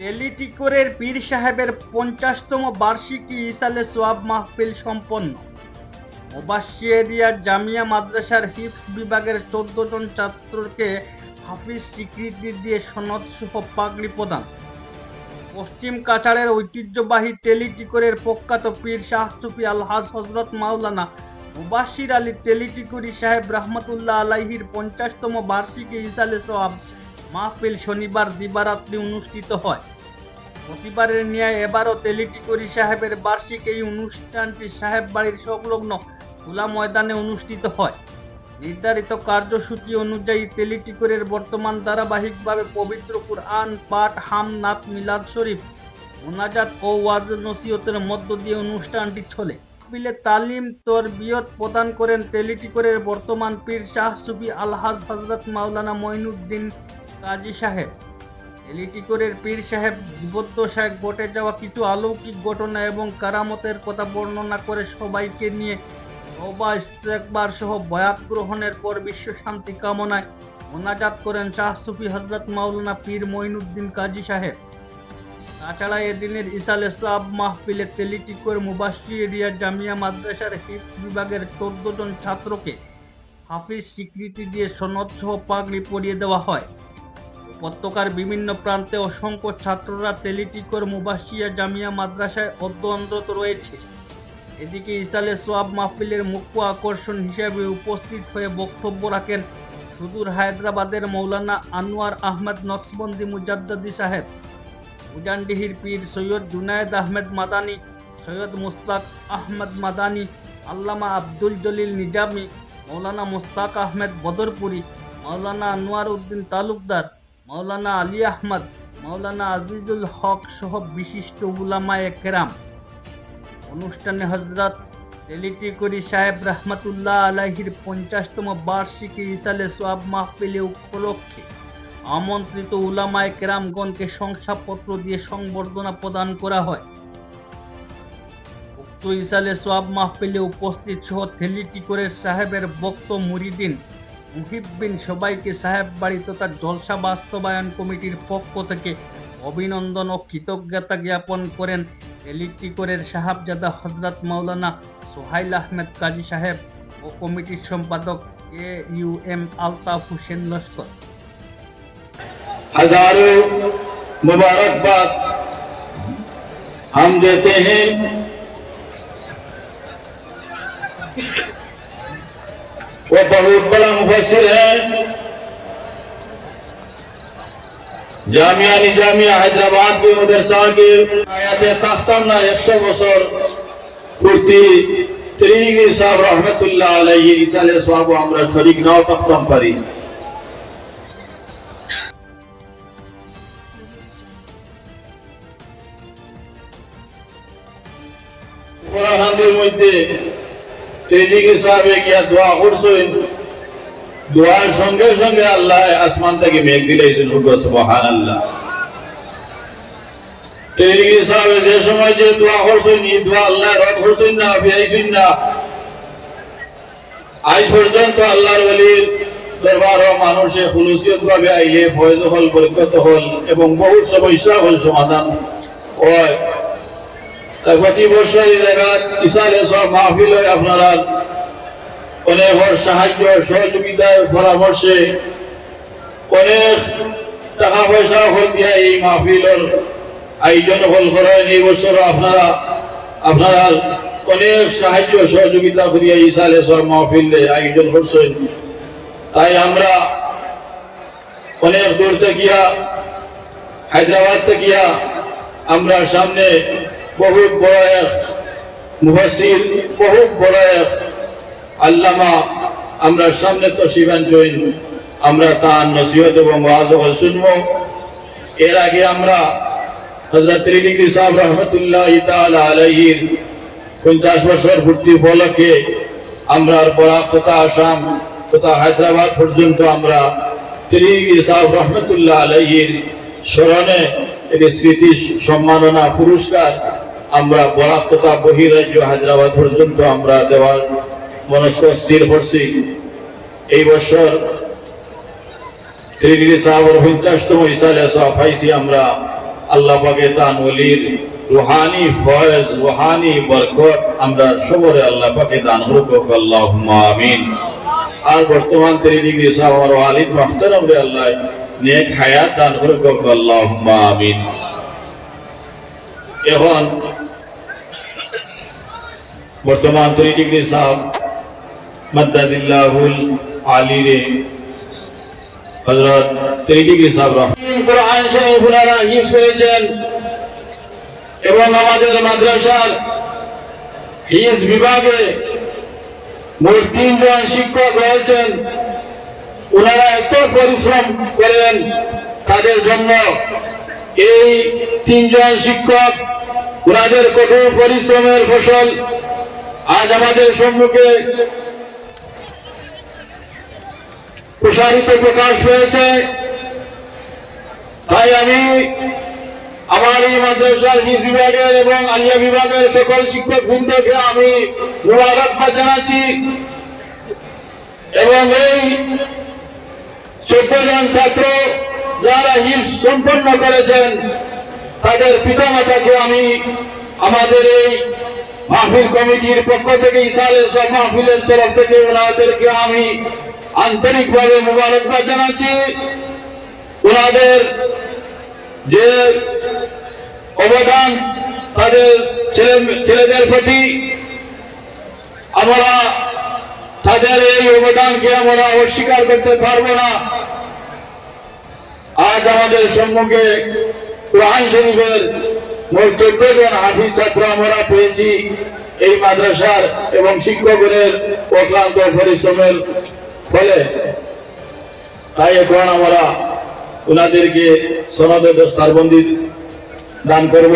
টেলিটিকোরের পীর সাহেবের পঞ্চাশতম বার্ষিকী ইসালে সোয়াব মাহফিল সম্পন্ন। মোবাসি এরিয়া জামিয়া মাদ্রাসার হিপস বিভাগের চোদ্দ জন ছাত্রকে হাফিজ স্বীকৃতি দিয়ে সনদসহ পাগড়ি প্রদান। পশ্চিম কাছাড়ের ঐতিহ্যবাহী টেলিটিকোরের প্রখ্যাত পীর শাহ সুফি আলহাজ হজরত মাওলানা মুবাশির আলী টেলিটিকুরি সাহেব রহমতুল্লাহ আলাইহির পঞ্চাশতম বার্ষিকী ইসালে সোয়াব মাহফিল শনিবার, দিবারাত্রি অনুষ্ঠিত হয়। প্রতিবারের ন্যায় এবারও তেলিটিকরি সাহেবের বার্ষিক এই অনুষ্ঠানটি সাহেব বাড়ির সংলগ্ন খোলা ময়দানে অনুষ্ঠিত হয়। নির্ধারিত কার্যসূচি অনুযায়ী তেলিটিকরের বর্তমান ধারাবাহিকভাবে পবিত্র কুরআন পাঠ হাম নাত মিলাদ শরীফ, মোনাজাত ও ওয়াজ নসিহতের মধ্য দিয়ে অনুষ্ঠানটি চলে। বিলে তালিম, তরবিয়ত প্রদান করেন তেলিটিকরের বর্তমান পীর শাহ সুফি আলহাজ হজরত মাওলানা মঈনুদ্দিন কাজী সাহেব, এলিটিকোরের পীর সাহেব জীবদ্দশায় ঘটে যাওয়া কিছু অলৌকিক ঘটনা এবং কারামতের কথা বর্ণনা করে সবাইকে নিয়ে তওবা ইস্তেকবার সহ বয়াত গ্রহণের পর বিশ্ব শান্তি কামনায় মোনাজাত করেন শাহ সুফি হজরত মাওলানা পীর মঈনুদ্দিন কাজী সাহেব। তাছাড়া এদিনের ইসালে সাব মাহফিলে তেলিটিকোর মুবাসি এরিয়া জামিয়া মাদ্রাসার হিপস বিভাগের চোদ্দ জন ছাত্রকে হাফিজ স্বীকৃতি দিয়ে সনদ সহ পাগড়ি পরিয়ে দেওয়া হয়। উপত্যকার বিভিন্ন প্রান্তে অসংখ্য ছাত্ররা তেলিটিকর মুবাসিয়া জামিয়া মাদ্রাসায় অধ্যয়নরত রয়েছে। এদিকে ইসালে সোয়াব মাহফিলের মুখ্য আকর্ষণ হিসেবে উপস্থিত হয়ে বক্তব্য রাখেন সুদূর হায়দ্রাবাদের মৌলানা আনোয়ার আহমেদ নকশবন্দি মুজাদ্দি সাহেব, উজানডিহির পীর সৈয়দ জুনায়েদ আহমেদ মাদানি, সৈয়দ মুস্তাক আহমেদ মাদানি, আল্লামা আব্দুল জলিল নিজামি, মৌলানা মুস্তাক আহমেদ বদরপুরি, মৌলানা আনোয়ার উদ্দিন তালুকদার মাওলানা আলী আহমদ, মাওলানা আজিজুল হক সহ বিশিষ্ট উলামায়ে কেরাম। অনুষ্ঠানে হজরত তেলিটিকরি সাহেব রহমতুল্লাহ আলাহির পঞ্চাশতম বার্ষিকী ইসালে সোয়াব মাহফিলে উপলক্ষে আমন্ত্রিত উলামায়ে কেরামগণকে শংসাপত্র দিয়ে সংবর্ধনা প্রদান করা হয়। উক্ত ইসালে সোয়াব মাহফিলে উপস্থিত সহ তেলিটিকরের সাহেবের বক্ত মুরিদিন মুহিব্বিন সবাইকে সাহেব বাড়ি তথা জলসা বাস্তবায়ন কমিটির পক্ষ থেকে অভিনন্দন ও কৃতজ্ঞতা জ্ঞাপন করেন এলিটিকরের সাহাবজাদা হজরত মাওলানা সোহাইল আহমেদ কাজী সাহেব ও কমিটির সম্পাদক A U M Altaf Hossain Laskar हजारों मुबारकबाद हम देते हैं वो बहुत बड़ा मुफसर है জামিয়া নিজামিয়া হায়দ্রাবাদ के मदरसा के आयाते तख्तम ना 100 বছর পূর্তি ত্রিনিগির সাহেব রহমতুল্লাহ আলাইহি ইসালে সওয়াব আমরা শরীক নাও তখতম পারি কোরআনের মধ্যে তেজিকে সাহেবে গিয়া দোয়া করছেন? দোয়ার সঙ্গে সঙ্গে আল্লাহ আসমান থেকে মেঘ দিলেছেন। সুবহান আল্লাহ যে সময় যে দোয়া করছেন আল্লাহ করছেন না, ফিরাইছেন না। আজ পর্যন্ত আল্লাহর ওলির দরবার মানুষে ভাবে আইলে হল হল এবং বহু সমস্যা হল, সমাধান হয়। প্রতি বছর এই জায়গায় ইসালে মাহফিল হয়, আপনারা অনেক সাহায্য সহযোগিতার পরামর্শে অনেক টাকা পয়সা হল দিয়া এই মাহফিলের আয়োজন হল করেন। এই বছর আপনারা আপনারা অনেক সাহায্য, সহযোগিতা করিয়া ইসালে সব মাহফিল আয়োজন করছেন। তাই আমরা অনেক দূর থেকে হায়দ্রাবাদ থেকে আমরা সামনে বহুত বড় এক মুফাসির বহুত বড় এক আল্লামা। আমরা সামনে তো শিবাঞ্চন আমরা তার নসিহত এবং ওয়াজ শুনব। এর আগে আমরা হজরত ত্রিলিগি সাহেব রহমতুল্লাহ তাআলা আলাইহির পঞ্চাশ বছর পূর্তি উপলক্ষে আমরা বরাক তথা আসাম তথা হায়দ্রাবাদ পর্যন্ত আমরা ত্রিলিগি সাহেব রহমতুল্লাহ আলাইহির স্মরণে এটি স্মৃতি সম্মাননা পুরস্কার আমরা বরাক বহিরাজ্য হায়দ্রাবাদ পর্যন্ত আমরা দেওয়ার মনস্থ স্থির করছি। এই বছর ত্রিগিরি সাহাবর পঞ্চাশতম ইসালে সব পাইছি আমরা আল্লাহ পাকে তান ওলির রুহানি ফয়েজ, রুহানি বরকত আমরা সবরে আল্লাহ পাকে দান করুক আল্লাহ আমিন। আর বর্তমান তেরি ডিগ্রি সাহেব আমার ওয়ালিদ মাহতারাম আল্লাহ নেক হায়াত দান করুক আল্লাহ আমিন। এখন বর্তমান তেরি ডিগ্রি সাহেব মাদ্দাদিল্লাহুল আলী রে সাহেব করেছেন এবং আমাদের মাদ্রাসার বিভাগে মোট তিনজন শিক্ষক রয়েছেন। ওনারা এত পরিশ্রম করেন তাদের জন্য। এই তিনজন শিক্ষক ওনাদের কঠোর পরিশ্রমের ফসল আজ আমাদের সম্মুখে প্রসারিত প্রকাশ পেয়েছে তাই আমি আমার এই মাদ্রাসার হিজ বিভাগের এবং আলিয়া বিভাগের সকল শিক্ষক বৃন্দকে আমি মুবারকবাদ জানাচ্ছি এবং এই চোদ্দ জন ছাত্র যারা হিজ সম্পন্ন করেছেন, তাদের পিতামাতাকে আমি আমাদের এই মাহফিল কমিটির পক্ষ থেকে ইসালে সব মাহফিলের তরফ থেকে ওনাদেরকে আমি আন্তরিকভাবে মুবারকবাদ জানাচ্ছি। ওনাদের যে অবদান তাদের ছেলে, ছেলেদের প্রতি আমরা তাদের এই অবদানকে আমরা অস্বীকার করতে পারব না। আজ আমাদের সম্মুখে কোরআন শরীফের মোট চোদ্দ জন হাফিজ ছাত্র আমরা পেয়েছি এই মাদ্রাসার এবং শিক্ষকদের অক্লান্ত পরিশ্রমের ফলে। তাই এখন আমরা ওনাদেরকে সনদে দস্তারবন্দি দান করব।